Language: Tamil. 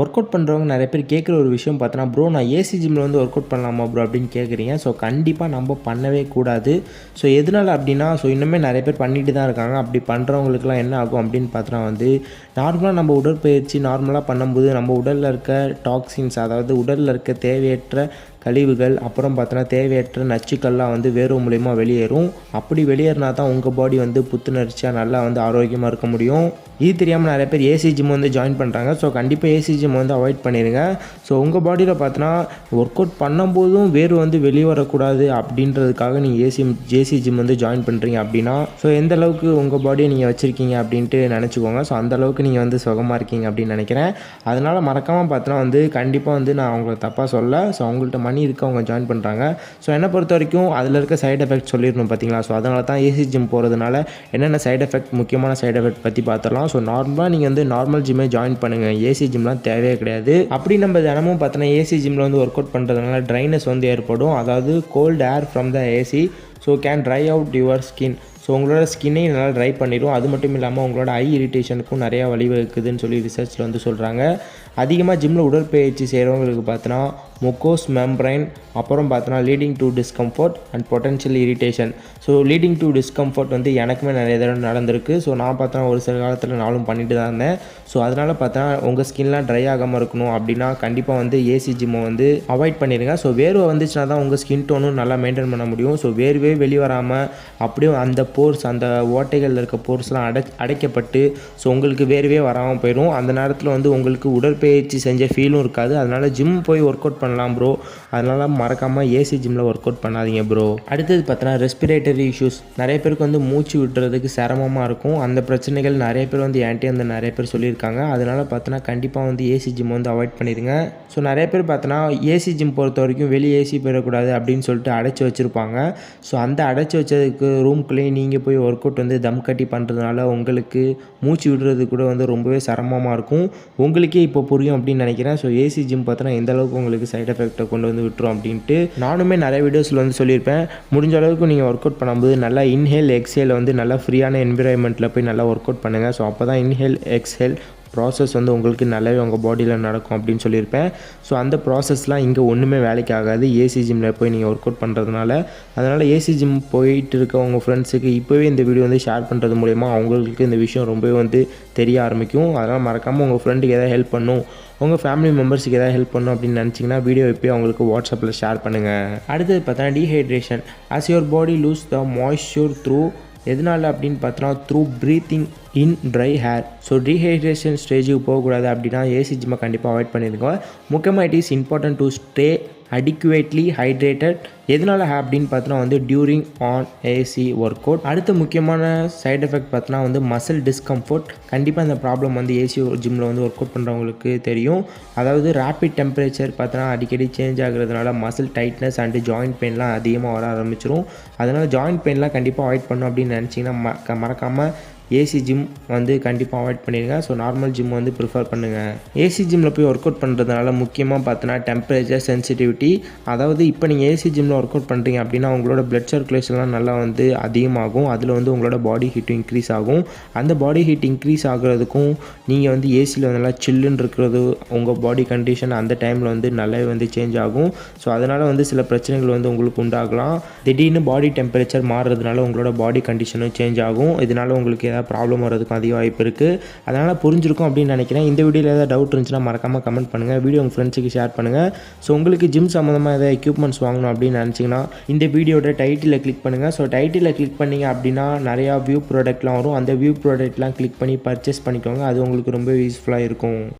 ஒர்க் அவுட் பண்ணுறவங்க நிறைய பேர் கேட்குற ஒரு விஷயம் பார்த்தோன்னா ப்ரோ நான் ஏசி ஜிம்மில் வந்து ஒர்க் அவுட் பண்ணலாமா ப்ரோ அப்படின்னு கேட்குறீங்க. ஸோ கண்டிப்பாக நம்ம பண்ணவே கூடாது. ஸோ எதனால் அப்படின்னா ஸோ இன்னுமே நிறைய பேர் பண்ணிட்டு தான் இருக்காங்க. அப்படி பண்ணுறவங்களுக்குலாம் என்ன ஆகும் அப்படின்னு பார்த்தோன்னா வந்து நார்மலாக நம்ம உடற்பயிற்சி நார்மலாக பண்ணும்போது நம்ம உடலில் இருக்க டாக்ஸின்ஸ் அதாவது உடலில் இருக்க தேவையற்ற கழிவுகள் அப்புறம் பார்த்தோன்னா தேவையற்ற நச்சுக்கள்லாம் வந்து வேர்வை மூலயமா வெளியேறும். அப்படி வெளியேறினா தான் உங்கள் பாடி வந்து புத்துணர்ச்சியாக நல்லா வந்து ஆரோக்கியமாக இருக்க முடியும். இது தெரியாமல் நிறைய பேர் ஏசி ஜிம் வந்து ஜாயின் பண்ணுறாங்க ஸோ கண்டிப்பாக ஏசி ஜிம் வந்து அவாய்ட் பண்ணிடுங்க ஸோ உங்கள் பாடியில் பார்த்தோன்னா ஒர்க் அவுட் பண்ணும்போதும் வேர்வை வந்து வெளியே வரக்கூடாது அப்படின்றதுக்காக நீங்கள் ஏசி ஜேசி ஜிம் வந்து ஜாயின் பண்ணுறீங்க அப்படின்னா ஸோ எந்த அளவுக்கு உங்கள் பாடியை நீங்கள் வச்சுருக்கீங்க அப்படின்ட்டு நினச்சிக்கோங்க. ஸோ அந்த அளவுக்கு நீங்கள் வந்து சுகமாக இருக்கீங்க அப்படின்னு நினைக்கிறேன். அதனால் மறக்காமல் பார்த்தோன்னா வந்து கண்டிப்பாக வந்து நான் அவங்கள தப்பாக சொல்ல. ஸோ அவங்கள்ட்ட மணி இருக்கு அவங்க ஜாயின் பண்ணுறாங்க ஸோ என்னை பொறுத்த வரைக்கும் அதில் இருக்க சைட் எஃபெக்ட் சொல்லிடணும் பார்த்தீங்களா ஸோ அதனால தான் ஏசி ஜிம் போகிறதுனால என்னென்ன சைட் எஃபெக்ட் முக்கியமான சைடு எஃபெக்ட் பற்றி பார்த்துடலாம் ஸோ நார்மலாக நீங்கள் வந்து நார்மல் ஜிம்மே ஜாயின் பண்ணுங்கள் ஏசி ஜிம்லாம் தேவையே கிடையாது. அப்படி நம்ம தினமும் பார்த்தோன்னா ஏசி ஜிம்மில் வந்து ஒர்க் அவுட் பண்ணுறதுனால ட்ரைனஸ் வந்து ஏற்படும். அதாவது cold air from the AC so can dry out your skin so உங்களோட ஸ்கின்னை நல்லா ட்ரை பண்ணிடும் அது மட்டும் இல்லாமல் உங்களோட ஐ இரிட்டேஷனுக்கும் நிறையா வழிவகுக்குதுன்னு சொல்லி ரிசர்ச்சில் வந்து சொல்கிறாங்க அதிகமாக ஜிம்மில் உடற்பயிற்சி செய்கிறவங்களுக்கு பார்த்தோன்னா முக்கோஸ் மெம்ப்ரைன் அப்புறம் பார்த்தோன்னா leading to discomfort and potential irritation so leading to discomfort வந்து எனக்குமே நிறைய தடவை நடந்திருக்கு. ஸோ நான் பார்த்தோன்னா ஒரு சில காலத்தில் நானும் பண்ணிட்டு தான் இருந்தேன். ஸோ அதனால் பார்த்தா உங்கள் ஸ்கின்லாம் ட்ரை ஆகாமல் இருக்கணும் அப்படின்னா கண்டிப்பாக வந்து ஏசி ஜிம்மை வந்து அவாய்ட் பண்ணிடுங்க ஸோ வேர்வை வந்துச்சுன்னா தான் உங்கள் ஸ்கின் டோனும் நல்லா மெயின்டைன் பண்ண முடியும். ஸோ வேர்வே வெளியே வராமல் அப்படியே அந்த போர்ஸ் அந்த ஓட்டைகளில் இருக்க போர்ஸ்லாம் அடை அடைக்கப்பட்டு ஸோ உங்களுக்கு வேர்வே வராமல் போயிடும். அந்த நேரத்தில் வந்து உங்களுக்கு உடற்பயிற்சி செஞ்ச ஃபீலும் இருக்காது. அதனால் ஜிம் போய் ஒர்க் அவுட் பண்ண பண்ணலாம் ப்ரோ அதனால் மறக்காமல் ஏசி ஜிம்மில் ஒர்க் அவுட் பண்ணாதீங்க ப்ரோ அடுத்தது பார்த்தோன்னா ரெஸ்பிரேட்டரி இஷ்யூஸ் நிறைய பேருக்கு வந்து மூச்சு விட்டுறதுக்கு சிரமமாக இருக்கும். அந்த பிரச்சனைகள் நிறைய பேர் வந்து என்கிட்டே வந்து நிறைய பேர் சொல்லியிருக்காங்க. அதனால் பார்த்தோன்னா கண்டிப்பாக வந்து ஏசி ஜிம் வந்து அவாய்ட் பண்ணிடுங்க. ஸோ நிறைய பேர் பார்த்தோன்னா ஏசி ஜிம் பொறுத்த வரைக்கும் வெளியே ஏசி போயிடக்கூடாது அப்படின்னு சொல்லிட்டு அடைச்சி வச்சுருப்பாங்க. ஸோ அந்த அடைச்சி வச்சதுக்கு ரூம்குள்ளேயே நீங்கள் போய் ஒர்க் அவுட் வந்து தம் கட்டி பண்ணுறதுனால உங்களுக்கு மூச்சு விடுறது கூட வந்து ரொம்பவே சிரமமாக இருக்கும். உங்களுக்கே இப்போ புரியும் அப்படின்னு நினைக்கிறேன். ஸோ ஏசி ஜிம் பார்த்தோன்னா எந்த அளவுக்கு உங்களுக்கு சைட் எஃபெக்ட்டை கொண்டு வந்து விட்டுரும் அப்படின்ட்டு நானுமே நிறைய வீடியோஸில் வந்து சொல்லியிருப்பேன். முடிஞ்ச அளவுக்கு நீங்கள் ஒர்க் அவுட் பண்ணும்போது நல்லா இன்ஹேல் எக்ஸேல் வந்து நல்லா ஃப்ரீயான என்விரான்மெண்ட்டில் போய் நல்லா ஒர்க் அவுட் பண்ணுங்கள் ஸோ அப்போ தான் இன்ஹேல் எக்ஸேல் ப்ராசஸ் வந்து உங்களுக்கு நல்லாவே உங்கள் பாடியில் நடக்கும் அப்படின்னு சொல்லியிருப்பேன். ஸோ அந்த ப்ராசஸ்லாம் இங்கே ஒன்றுமே வேலைக்கு ஆகாது. ஏசி ஜிம்மில் போய் நீங்கள் ஒர்க் அவுட் பண்ணுறதுனால அதனால் ஏசி ஜிம் போயிட்டு இருக்க உங்கள் ஃப்ரெண்ட்ஸுக்கு இப்போவே இந்த வீடியோ வந்து ஷேர் பண்ணுறது மூலயமா அவங்களுக்கு இந்த விஷயம் ரொம்பவே வந்து தெரிய ஆரம்பிக்கும். அதனால் மறக்காமல் உங்கள் ஃப்ரெண்டுக்கு எதாவது ஹெல்ப் பண்ணும். உங்கள் ஃபேமிலி மெம்பர்ஸுக்கு எதாவது ஹெல்ப் பண்ணும் அப்படின்னு நினச்சிங்கன்னா வீடியோ இப்போ அவங்களுக்கு வாட்ஸ்அப்பில் ஷேர் பண்ணுங்கள் அடுத்தது பார்த்தா dehydration as your body lose the moisture through எதனால் அப்படின்னு பார்த்தோன்னா through breathing in dry air so dehydration ஸ்டேஜுக்கு போகக்கூடாது அப்படின்னா ஏசி ஜிம்மை கண்டிப்பாக அவாய்ட் பண்ணிடுங்க முக்கியமாக it is important to stay adequately hydrated எதனால் அப்படின்னு பார்த்தோன்னா வந்து during an AC workout அடுத்த முக்கியமான சைட் எஃபெக்ட் பார்த்தோன்னா வந்து மசில் டிஸ்கம்ஃபர்ட் கண்டிப்பாக இந்த ப்ராப்ளம் வந்து ஏசி ஜிம்மில் வந்து ஒர்க் அவுட் பண்ணுறவங்களுக்கு தெரியும். அதாவது ரேப்பிட் டெம்பரேச்சர் பார்த்தோன்னா அடிக்கடி சேஞ்ச் ஆகுறதுனால மசில் டைட்னஸ் அண்டு ஜாயிண்ட் பெயின்லாம் அதிகமாக வர ஆரம்பிச்சிரும். அதனால் ஜாயிண்ட் பெயின்லாம் கண்டிப்பாக அவாய்ட் பண்ணும் அப்படின்னு நினச்சிங்கன்னா மறக்காமல் ஏசி ஜிம் வந்து கண்டிப்பாக அவாய்ட் பண்ணிடுங்க ஸோ நார்மல் ஜிம் வந்து ப்ரிஃபர் பண்ணுங்கள் ஏசி ஜிம்மில் போய் ஒர்க் அவுட் பண்ணுறதுனால முக்கியமாக பார்த்தோன்னா டெம்பரேச்சர் சென்சிட்டிவிட்டி அதாவது இப்போ நீங்கள் ஏசி ஜிம்மில் ஒர்க் அவுட் பண்ணுறீங்க அப்படின்னா உங்களோட பிளட் சர்க்குலேஷன்லாம் நல்லா வந்து அதிகமாகும். அதில் வந்து உங்களோட பாடி ஹீட்டும் இன்க்ரீஸ் ஆகும். அந்த பாடி ஹீட் இன்க்ரீஸ் ஆகுறதுக்கும் நீங்கள் வந்து ஏசியில் நல்லா சில்லுன்னு இருக்கிறது உங்கள் பாடி கண்டிஷன் அந்த டைமில் வந்து நல்லாவே வந்து சேஞ்ச் ஆகும். ஸோ அதனால் வந்து சில பிரச்சனைகள் வந்து உங்களுக்கு உண்டாகலாம். திடீர்னு பாடி டெம்பரேச்சர் மாறுறதுனால உங்களோட பாடி கண்டிஷனும் சேஞ்ச் ஆகும். இதனால் உங்களுக்கு ஏதாவது ப்ராப்ளம் வரதுக்கும் அதிக வாய்ப்பு இருக்குது அதனால் புரிஞ்சிருக்கும் அப்படின்னு நினைக்கிறேன். இந்த வீடியோவில் ஏதாவது டவுட் இருந்துச்சுன்னா மறக்காமல் கமெண்ட் பண்ணுங்கள் வீடியோ உங்கள் ஃப்ரெண்ட்ஸுக்கு ஷேர் பண்ணுங்கள் ஸோ உங்களுக்கு ஜிம் சம்மந்தமாக ஏதாவது எக்யூப்மெண்ட்ஸ் வாங்கணும் அப்படின்னு நினச்சிங்கன்னா இந்த வீடியோட டைட்டிலில் கிளிக் பண்ணுங்கள் ஸோ டைட்டிலில் கிளிக் பண்ணிங்க அப்படின்னா நிறையா வியூ ப்ராடக்ட்லாம் வரும். அந்த வியூ ப்ராடக்ட்லாம் கிளிக் பண்ணி பர்ச்சேஸ் பண்ணிக்கோங்க. அது உங்களுக்கு ரொம்ப யூஸ்ஃபுல்லாக இருக்கும்.